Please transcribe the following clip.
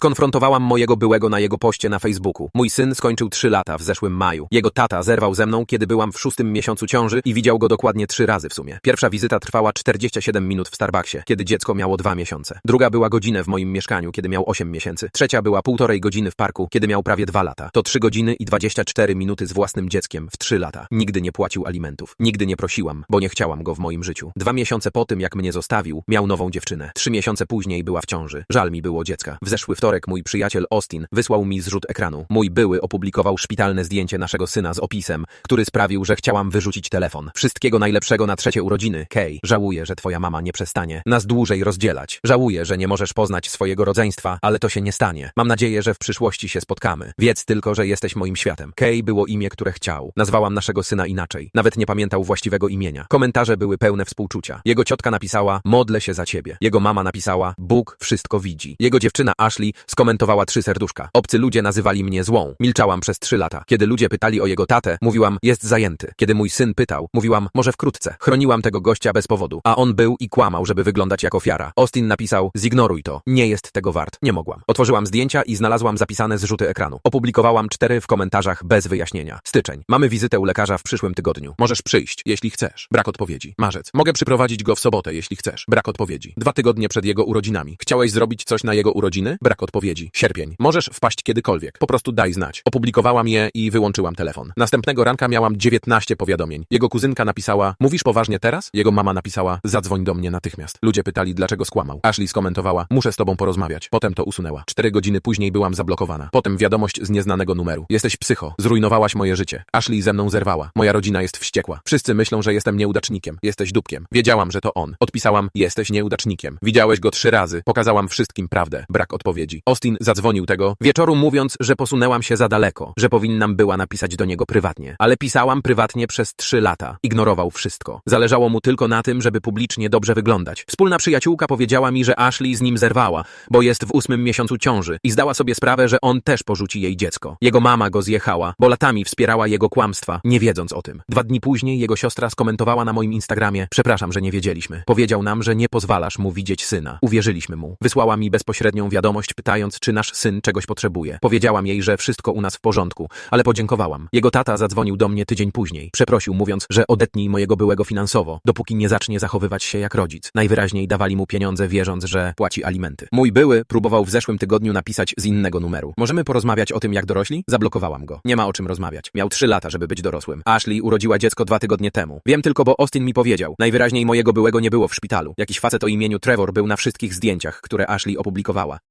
Skonfrontowałam mojego byłego na jego poście na Facebooku. Mój syn skończył 3 lata w zeszłym maju. Jego tata zerwał ze mną, kiedy byłam w szóstym miesiącu ciąży i widział go dokładnie trzy razy w sumie. Pierwsza wizyta trwała 47 minut w Starbucksie, kiedy dziecko miało dwa miesiące. Druga była godzinę w moim mieszkaniu, kiedy miał 8 miesięcy. Trzecia była półtorej godziny w parku, kiedy miał prawie dwa lata. To 3 godziny i 24 minuty z własnym dzieckiem w 3 lata. Nigdy nie płacił alimentów. Nigdy nie prosiłam, bo nie chciałam go w moim życiu. Dwa miesiące po tym, jak mnie zostawił, miał nową dziewczynę. Trzy miesiące później była w ciąży. Żal mi było dziecka. W zeszły wtorek mój przyjaciel Austin wysłał mi zrzut ekranu. Mój były opublikował szpitalne zdjęcie naszego syna z opisem, który sprawił, że chciałam wyrzucić telefon. Wszystkiego najlepszego na trzecie urodziny. Kay, żałuję, że twoja mama nie przestanie nas dłużej rozdzielać. Żałuję, że nie możesz poznać swojego rodzeństwa, ale to się nie stanie. Mam nadzieję, że w przyszłości się spotkamy. Wiedz tylko, że jesteś moim światem. Kay było imię, które chciał. Nazwałam naszego syna inaczej. Nawet nie pamiętał właściwego imienia. Komentarze były pełne współczucia. Jego ciotka napisała, modlę się za ciebie. Jego mama napisała, Bóg wszystko widzi. Jego dziewczyna Ashley skomentowała trzy serduszka. Obcy ludzie nazywali mnie złą. Milczałam przez trzy lata. Kiedy ludzie pytali o jego tatę, mówiłam, jest zajęty. Kiedy mój syn pytał, mówiłam, może wkrótce. Chroniłam tego gościa bez powodu. A on był i kłamał, żeby wyglądać jak ofiara. Austin napisał, zignoruj to. Nie jest tego wart. Nie mogłam. Otworzyłam zdjęcia i znalazłam zapisane zrzuty ekranu. Opublikowałam cztery w komentarzach bez wyjaśnienia. Styczeń. Mamy wizytę u lekarza w przyszłym tygodniu. Możesz przyjść, jeśli chcesz. Brak odpowiedzi. Marzec. Mogę przyprowadzić go w sobotę, jeśli chcesz. Brak odpowiedzi. Dwa tygodnie przed jego urodzinami. Chciałeś zrobić coś na jego urodziny? Brak odpowiedzi. Sierpień. Możesz wpaść kiedykolwiek. Po prostu daj znać. Opublikowałam je i wyłączyłam telefon. Następnego ranka miałam 19 powiadomień. Jego kuzynka napisała, mówisz poważnie teraz? Jego mama napisała, zadzwoń do mnie natychmiast. Ludzie pytali, dlaczego skłamał. Ashley skomentowała, muszę z tobą porozmawiać. Potem to usunęła. Cztery godziny później byłam zablokowana. Potem wiadomość z nieznanego numeru. Jesteś psycho. Zrujnowałaś moje życie. Ashley ze mną zerwała. Moja rodzina jest wściekła. Wszyscy myślą, że jestem nieudacznikiem. Jesteś dupkiem. Wiedziałam, że to on. Odpisałam, jesteś nieudacznikiem. Widziałeś go trzy razy. Pokazałam wszystkim prawdę. Brak odpowiedzi. Austin zadzwonił tego Wieczoru mówiąc, że posunęłam się za daleko, że powinnam była napisać do niego prywatnie. Ale pisałam prywatnie przez trzy lata. Ignorował wszystko. Zależało mu tylko na tym, żeby publicznie dobrze wyglądać. Wspólna przyjaciółka powiedziała mi, że Ashley z nim zerwała, bo jest w ósmym miesiącu ciąży i zdała sobie sprawę, że on też porzuci jej dziecko. Jego mama go zjechała, bo latami wspierała jego kłamstwa, nie wiedząc o tym. Dwa dni później jego siostra skomentowała na moim Instagramie, przepraszam, że nie wiedzieliśmy. Powiedział nam, że nie pozwalasz mu widzieć syna. Uwierzyliśmy mu. Wysłała mi bezpośrednią wiadomość, pytając, czy nasz syn czegoś potrzebuje. Powiedziałam jej, że wszystko u nas w porządku, ale podziękowałam. Jego tata zadzwonił do mnie tydzień później. Przeprosił, mówiąc, że odetnij mojego byłego finansowo, dopóki nie zacznie zachowywać się jak rodzic. Najwyraźniej dawali mu pieniądze, wierząc, że płaci alimenty. Mój były próbował w zeszłym tygodniu napisać z innego numeru. Możemy porozmawiać o tym, jak dorośli? Zablokowałam go. Nie ma o czym rozmawiać. Miał trzy lata, żeby być dorosłym. Ashley urodziła dziecko dwa tygodnie temu. Wiem tylko, bo Austin mi powiedział. Najwyraźniej mojego byłego nie było w szpitalu. Jakiś facet o imieniu Trevor był na wszystkich zdjęciach, które Ashley opublikowała.